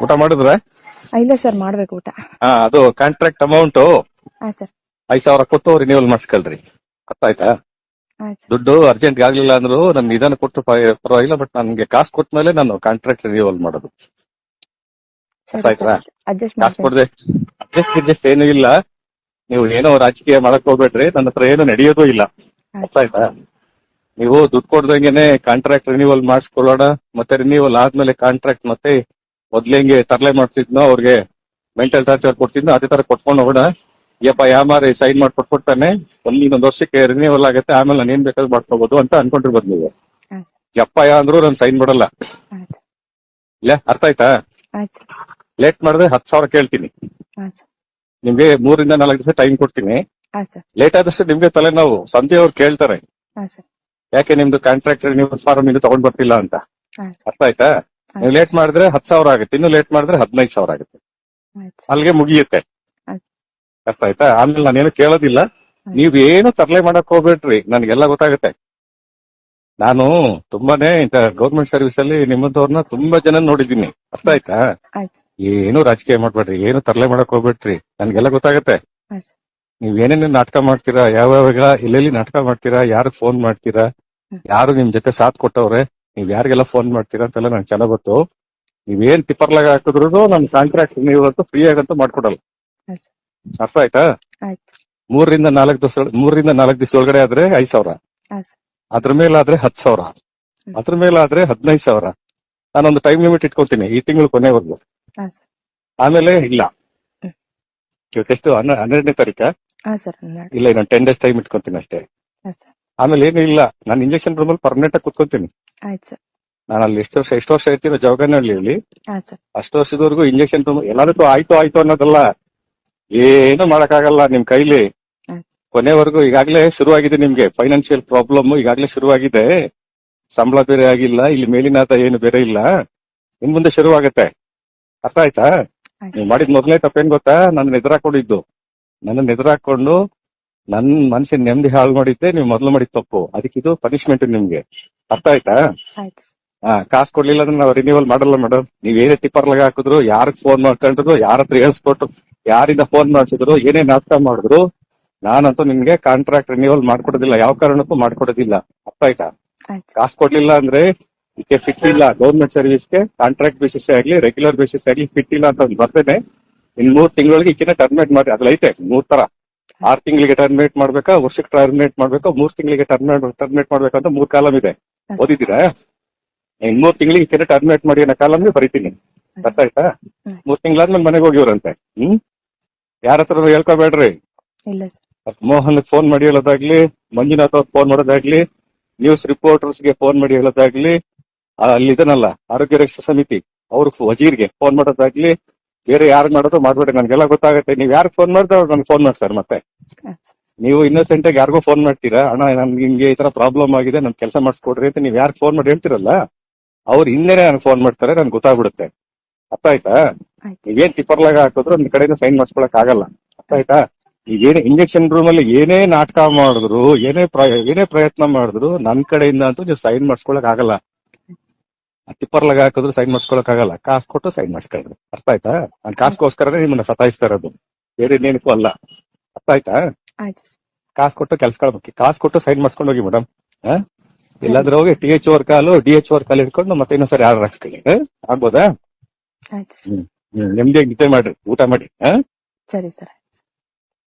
ಊಟ ಮಾಡಿದ್ರೆ? ಇಲ್ಲ ಸರ್ ಮಾಡ್ಬೇಕು ಊಟ. ಹಾ ಅದು ಕಾಂಟ್ರಾಕ್ಟ್ ಅಮೌಂಟ್ ಹಾ ಸರ್. ಐದ್ ಸಾವಿರ ಕೊಟ್ಟು ರಿನ್ಯೂವಲ್ ಮಾಡಿಸ್ಕೊಳ್ರಿ. ಅರ್ಥ ಆಯ್ತಾ ಆಯ್ತು ಸರ್. ದುಡ್ಡು ಅರ್ಜೆಂಟ್ ಆಗ್ಲಿಲ್ಲ ಅಂದ್ರು ನನ್ ಇದನ್ನ ಕೊಟ್ಟು ಪರ- ಪರವಾಗಿಲ್ಲ ಬಟ್ ನನ್ಗೆ ಕಾಸು ಕೊಟ್ಟ ಮೇಲೆ ನಾನು ಕಾಂಟ್ರಾಕ್ಟ್ ರಿನ್ಯೂವಲ್ ಮಾಡೋದು. ಸರಿ ಆಯ್ತಾ? ಅಡ್ಜಸ್ಟ್ ಕಾಸು ಮಾಡ್ತೀನಿ. ಕೊಡದೆ. ಅಡ್ಜಸ್ಟ್ ಅಡ್ಜಸ್ಟ್ ಏನೂ ಇಲ್ಲ. ನೀವು ಏನೋ ರಾಜಕೀಯ ಮಾಡಕ್ ಹೋಗ್ಬೇಡ್ರಿ. ನನ್ನ ಹತ್ರ ಏನು ನಡೆಯೋದು ಇಲ್ಲ. ಅರ್ಥ ಆಯ್ತಾ ನೀವು ದುಡ್ಡು ಕೊಡ್ದಂಗೆನೆ ಕಾಂಟ್ರಾಕ್ಟ್ ರಿನ್ಯೂವಲ್ ಮಾಡಿಸ್ಕೊಳ್ಳೋಣ ಮತ್ತೆ ರಿನ್ಯೂವಲ್ ಆದ್ಮೇಲೆ ಕಾಂಟ್ರಾಕ್ಟ್ ಮತ್ತೆ ಮೊದ್ಲೇಂಗೆ ತರಲೆ ಮಾಡ್ತಿದ್ನೋ ಅವ್ರಿಗೆ ಮೆಂಟಲ್ ಟಾರ್ಚರ್ ಕೊಡ್ತಿದ್ನೋ ಅದೇ ತರ ಕೊಟ್ಕೊಂಡು ಹೋಗೋಣ ಯಪ್ಪ ಯಾಮಾರಿ ಸೈನ್ ಮಾಡಿ ಕೊಟ್ಬಿಡ್ತಾನೆ. ಒಂದು ಇನ್ನೊಂದು ವರ್ಷಕ್ಕೆ ರಿನ್ಯೂವಲ್ ಆಗುತ್ತೆ. ಆಮೇಲೆ ನಾನು ಏನ್ ಬೇಕಾದ್ರೂ ಮಾಡ್ಕೋಬಹುದು ಅಂತ ಅನ್ಕೊಂಡಿರ್ಬೋದು ನೀವು. ಯಪ್ಪ ಯಾ ಅಂದ್ರು ನಾನು ಸೈನ್ ಮಾಡಲ್ಲ. ಇಲ್ಲ ಅರ್ಥ ಆಯ್ತಾ? ಲೇಟ್ ಮಾಡಿದ್ರೆ ಹತ್ತು ಸಾವಿರ ಕೇಳ್ತೀನಿ. ನಿಮ್ಗೆ ಮೂರಿಂದ ನಾಲ್ಕು ದಿವಸ ಟೈಮ್ ಕೊಡ್ತೀನಿ. ಲೇಟ್ ಆದಷ್ಟು ನಿಮ್ಗೆ ತಲೆನೋವು. ಸಂತೆ ಅವ್ರು ಕೇಳ್ತಾರೆ. ಯಾಕೆ ನಿಮ್ದು ಕಾಂಟ್ರಾಕ್ಟ್ ನೀವು ಫಾರ್ಮ್ ಇನ್ನು ತಗೊಂಡ್ ಬರ್ತಿಲ್ಲ ಅಂತ? ಅರ್ಥ ಆಯ್ತಾ? ನೀವು ಲೇಟ್ ಮಾಡಿದ್ರೆ ಹತ್ತು ಸಾವಿರ ಆಗುತ್ತೆ. ಇನ್ನು ಲೇಟ್ ಮಾಡಿದ್ರೆ ಹದಿನೈದು ಸಾವಿರ ಆಗುತ್ತೆ. ಅಲ್ಲಿಗೆ ಮುಗಿಯುತ್ತೆ. ಅರ್ಥ ಆಯ್ತಾ? ಆಮೇಲೆ ನಾನೇನು ಕೇಳೋದಿಲ್ಲ. ನೀವ್ ಏನು ತರಲೆ ಮಾಡಕ್ ಹೋಗ್ಬೇಡ್ರಿ. ನನ್ಗೆಲ್ಲ ಗೊತ್ತಾಗುತ್ತೆ. ನಾನು ತುಂಬಾನೇ ಇಂತ ಗೌರ್ಮೆಂಟ್ ಸರ್ವಿಸ್ ಅಲ್ಲಿ ನಿಮ್ಮಂತವ್ರನ್ನ ತುಂಬಾ ಜನ ನೋಡಿದೀನಿ ಅರ್ಥ ಆಯ್ತಾ? ಏನು ರಾಜಕೀಯ ಮಾಡ್ಬೇಡ್ರಿ. ಏನು ತರಲೆ ಮಾಡಕ್ ಹೋಗ್ಬೇಡ್ರಿ. ನನ್ಗೆಲ್ಲ ಗೊತ್ತಾಗತ್ತೆ. ನೀವ್ ಏನೇನು ನಾಟಕ ಮಾಡ್ತೀರಾ? ಯಾವ್ಯಾವಾಗ ಎಲ್ಲೆಲ್ಲಿ ನಾಟಕ ಮಾಡ್ತೀರಾ? ಯಾರು ಫೋನ್ ಮಾಡ್ತೀರಾ? ಯಾರು ನಿಮ್ ಜೊತೆ ಸಾಥ್ ಕೊಟ್ಟವ್ರೆ? ನೀವ್ ಯಾರಿಗೆಲ್ಲ ಫೋನ್ ಮಾಡ್ತೀರಾ ಅಂತೆಲ್ಲ ನಂಗೆ ಚೆನ್ನಾಗ್ ಗೊತ್ತು. ನೀವೇನ್ ಟಿಪ್ಪರ್ಲಾಗ ಹಾಕಿದ್ರು ನಮ್ ಕಾಂಟ್ರಾಕ್ಟ್ ನೀವು ಫ್ರೀ ಆಗಂತೂ ಮಾಡ್ಕೊಡಲ್ಲ. ಆಯ್ತು ಅರ್ಥ ಆಯ್ತಾ? ಆಯ್ತು. ಮೂರರಿಂದ ನಾಲ್ಕು ದಿವಸ ಮೂರರಿಂದ ನಾಲ್ಕು ದಿವಸ ಒಳಗಡೆ ಆದ್ರೆ ಐದ್ ಸಾವಿರ. ಹಾ ಸರ್ ಅದ್ರ ಮೇಲಾದ್ರೆ ಹತ್ತು ಸಾವಿರ. ಅದ್ರ ಮೇಲಾದ್ರೆ ಹದಿನೈದು ಸಾವಿರ. ನಾನೊಂದು ಟೈಮ್ ಲಿಮಿಟ್ ಇಟ್ಕೊತೀನಿ ಈ ತಿಂಗಳು ಕೊನೆವರೆಗೂ. ಬಂದು ಸರ್ ಆಮೇಲೆ ಇಲ್ಲ. ಹ್ಮ್. ಇವತ್ತೆಷ್ಟು? ಹನ್ನೆ- ಹನ್ನೆರಡನೇ ತಾರೀಕ? ಹಾ ಸರ್ ಹನ್ನೆರಡು. ಇಲ್ಲ ಇನ್ನೊಂದು ಟೆನ್ ಡೇಸ್ ಟೈಮ್ ಇಟ್ಕೊಂತೀನಿ ಅಷ್ಟೇ. ಹಾ ಸರ್ ಆಮೇಲೆ ಏನು ಇಲ್ಲ ನಾನು ಇಂಜೆಕ್ಷನ್ ರೂಮ್ ಅಲ್ಲಿ ಪರ್ಮನೆಂಟ್ ಆಗಿ ಕುತ್ಕೊಂತೀನಿ. ನಾನು ಅಲ್ಲಿ ಎಷ್ಟು ವರ್ಷ ಎಷ್ಟು ವರ್ಷ ಇರ್ತೀನೋ ಜವಗನಹಳ್ಳಿಯಲ್ಲಿ ಅಷ್ಟು ವರ್ಷದವರೆಗೂ ಇಂಜೆಕ್ಷನ್ ರೂಮ್ ಎಲ್ಲದಕ್ಕೂ ಆಯ್ತು ಆಯ್ತು ಅನ್ನೋದಲ್ಲ. ಏನು ಮಾಡಕ್ಕಾಗಲ್ಲ ನಿಮ್ ಕೈಲಿ. ಕೊನೆವರೆಗೂ ಈಗಾಗಲೇ ಶುರುವಾಗಿದೆ ನಿಮ್ಗೆ ಫೈನಾನ್ಷಿಯಲ್ ಪ್ರಾಬ್ಲಮ್ ಈಗಾಗಲೇ ಶುರುವಾಗಿದೆ. ಸಂಬಳ ಬೇರೆ ಆಗಿಲ್ಲ ಇಲ್ಲಿ ಮೇಲಿನಾದ ಏನು ಬೇರೆ ಇಲ್ಲ. ನಿಮ್ ಮುಂದೆ ಶುರುವಾಗತ್ತೆ. ಅರ್ಥ ಆಯ್ತಾ? ಆಯ್ತು ನೀವು ಮಾಡಿದ ಮೊದಲನೇ ತಪ್ಪೇನ್ ಗೊತ್ತಾ? ನನ್ನ ಎದುರಾಕೊಂಡಿದ್ದು. ನನ್ನ ಎದುರಾಕೊಂಡು ನನ್ ಮನಸ್ಸಿನ ನೆಮ್ಮದಿ ಹಾಳು ಮಾಡಿದ್ದೆ ನೀವು ಮೊದಲು ಮಾಡಿದ ತಪ್ಪು. ಅದಕ್ಕೆ ಇದು ಪನಿಷ್ಮೆಂಟ್ ನಿಮ್ಗೆ. ಅರ್ಥ ಆಯ್ತಾ? ಆಯ್ತು. ಹಾ ಕಾಸು ಕೊಡ್ಲಿಲ್ಲ ಅಂದ್ರೆ ನಾವು ರಿನ್ಯೂವಲ್ ಮಾಡಲ್ಲ ಮೇಡಮ್ ನೀವ್ ಏನೇ ಟಿಪ್ಪರ್ಲಾಗ ಹಾಕಿದ್ರು ಯಾರಿಗೆ ಫೋನ್ ಮಾಡ್ಕೊಂಡ್ರು ಯಾರ ಹತ್ರ ಹೇಳ್ಸ್ಕೊಟ್ರು ಯಾರಿಂದ ಫೋನ್ ಮಾಡ್ಸಿದ್ರು ಏನೇ ನಾಟಕ ಮಾಡಿದ್ರು ನಾನಂತೂ ನಿಮ್ಗೆ ಕಾಂಟ್ರಾಕ್ಟ್ ರಿನ್ಯೂವಲ್ ಮಾಡ್ಕೊಡೋದಿಲ್ಲ. ಯಾವ ಕಾರಣಕ್ಕೂ ಮಾಡ್ಕೊಡೋದಿಲ್ಲ. ಅರ್ಥ ಆಯ್ತಾ? ಆಯ್ತು. ಕಾಸು ಕೊಡ್ಲಿಲ್ಲ ಅಂದ್ರೆ ಇದಕ್ಕೆ ಫಿಟ್ ಇಲ್ಲ. ಗೌರ್ಮೆಂಟ್ ಸರ್ವಿಸ್ಗೆ ಕಾಂಟ್ರಾಕ್ಟ್ ಬೇಸಿಸ್ ಆಗ್ಲಿ ರೆಗ್ಯುಲರ್ ಬೇಸಿಸ್ ಆಗ್ಲಿ ಫಿಟ್ ಇಲ್ಲ ಅಂತ ಬರ್ತೇನೆ. ಇನ್ ಮೂರ್ ತಿಂಗಳಿಗೆ ಈಕಿನ ಟರ್ಮಿನೇಟ್ ಮಾಡಿ. ಅದ್ರಲ್ಲಿ ಐತೆ ಮೂರ್ ತರ. ಆರ್ ತಿಂಗಳಿಗೆ ಟರ್ಮಿನೇಟ್ ಮಾಡ್ಬೇಕಾ ವರ್ಷಕ್ಕೆ ಟರ್ಮಿನೇಟ್ ಮಾಡ್ಬೇಕಾ ಮೂರ್ ತಿಂಗಳಿಗೆ ಟರ್ಮಿನೇಟ್ ಟರ್ಮಿನೇಟ್ ಮಾಡ್ಬೇಕಂತ ಮೂರ್ ಕಾಲಮ್ ಇದೆ. ಓದಿದ್ದೀರಾ? ಇನ್ ಮೂರ್ ತಿಂಗಳಿಗೆ ಸೇರಿ ಟರ್ಮಿನೇಟ್ ಮಾಡಿ ಅನ್ನೋ ಕಾಲಮ್ ಬರೀತೀನಿ. ಅರ್ಥ ಆಯ್ತಾ. ಮೂರ್ ತಿಂಗಳಾದ್ಮೇಲೆ ಮನೆಗೆ ಹೋಗಿವ್ರಂತೆ. ಹ್ಮ್? ಯಾರ ಹತ್ರ ಹೇಳ್ಕೊಬೇಡ್ರಿ. ಮೋಹನ್ ಫೋನ್ ಮಾಡಿ ಹೇಳೋದಾಗ್ಲಿ ಮಂಜುನಾಥ್ ಅವ್ರ ಫೋನ್ ಮಾಡೋದಾಗ್ಲಿ ನ್ಯೂಸ್ ರಿಪೋರ್ಟರ್ಸ್ಗೆ ಫೋನ್ ಮಾಡಿ ಹೇಳೋದಾಗ್ಲಿ ಅಲ್ಲಿ ಇದನ್ನಲ್ಲ ಆರೋಗ್ಯ ರಕ್ಷಾ ಸಮಿತಿ ಅವ್ರ ವಜೀರ್ಗೆ ಫೋನ್ ಮಾಡೋದಾಗ್ಲಿ ಬೇರೆ ಯಾರು ಮಾಡೋದು ಮಾಡ್ಬೇಡಿ ನನ್ಗೆಲ್ಲ ಗೊತ್ತಾಗುತ್ತೆ. ನೀವ್ ಯಾರು ಫೋನ್ ಮಾಡಿದ್ರೆ ಅವ್ರು ನನ್ಗೆ ಫೋನ್ ಮಾಡ್ತಾರೆ ಮತ್ತೆ. ನೀವು ಇನ್ನೋಸೆಂಟ್ ಆಗಿ ಯಾರಿಗೂ ಫೋನ್ ಮಾಡ್ತೀರಾ? ಅಣ್ಣ ನನ್ಗೆ ಹಿಂಗೆ ಈ ತರ ಪ್ರಾಬ್ಲಮ್ ಆಗಿದೆ ನನ್ ಕೆಲಸ ಮಾಡಿಸ್ಕೊಡ್ರಿ ಅಂತ ನೀವ್ ಯಾರು ಫೋನ್ ಮಾಡಿ ಹೇಳ್ತಿರಲ್ಲ ಅವ್ರ ಹಿಂದೆನೆ ನನ್ಗೆ ಫೋನ್ ಮಾಡ್ತಾರೆ ನನ್ಗೆ ಗೊತ್ತಾಗ್ಬಿಡುತ್ತೆ. ಅರ್ಥ ಆಯ್ತಾ? ನೀವೇನ್ ಟಿಪ್ಪರ್ಲಾಗ ಹಾಕಿದ್ರು ಒಂದ್ ಕಡೆಯಿಂದ ಸೈನ್ ಮಾಡಿಸ್ಕೊಳಕ್ ಆಗಲ್ಲ. ಅರ್ಥ ಆಯ್ತಾ? ಈಗೇನೇ ಇಂಜೆಕ್ಷನ್ ರೂಮ್ ಅಲ್ಲಿ ಏನೇ ನಾಟಕ ಮಾಡಿದ್ರು ಏನೇ ಪ್ರಯ- ಏನೇ ಪ್ರಯತ್ನ ಮಾಡಿದ್ರು ನನ್ ಕಡೆಯಿಂದ ಅಂತೂ ನೀವು ಸೈನ್ ಮಾಡಿಸ್ಕೊಳಕ್ ಆಗಲ್ಲ. ಟಿಪ್ಪರ್ಲಾಗ ಹಾಕಿದ್ರು ಸೈನ್ ಮಾಡಿಸ್ಕೊಳಕ್ ಆಗಲ್ಲ ಕಾಸು ಕೊಟ್ಟು ಸೈನ್ ಮಾಡಿಸ್ಕೊಳ್ರಿ. ಅರ್ಥ ಆಯ್ತಾ? ನಾನು ಕಾಸ್ಗೋಸ್ಕರನೇ ನಿಮ್ಮನ್ನ ಸತಾಯಿಸ್ತಾ ಇರೋದು. ಬೇರೆ ಇನ್ನೇನಕ್ಕೂ ಅಲ್ಲ. ಅರ್ಥ ಆಯ್ತಾ? ಕಾಸು ಕೊಟ್ಟು ಕೆಲ್ಸಕೊಳ್ಬೇಕು ಕಾಸು ಕೊಟ್ಟು ಸೈನ್ ಮಾಡಿಸ್ಕೊಂಡು ಹೋಗಿ ಮೇಡಮ್. ಇಲ್ಲಾಂದ್ರೆ ಹೋಗಿ T H O call D H O call ಇಟ್ಕೊಂಡು ಮತ್ತೆ ಇನ್ನೊಂದ್ಸರಿ ಆರ್ಡರ್ ಹಾಕ್ಸ್ಕೊಳ್ಳಿ? ಆಗ್ಬೋದಾ? ಹ್ಮ್ ನೆಮ್ಮದಿಯಾಗಿ ನಿದ್ದೆ ಮಾಡ್ರಿ. ಊಟ ಮಾಡಿ. ಸರಿ ಸರ್.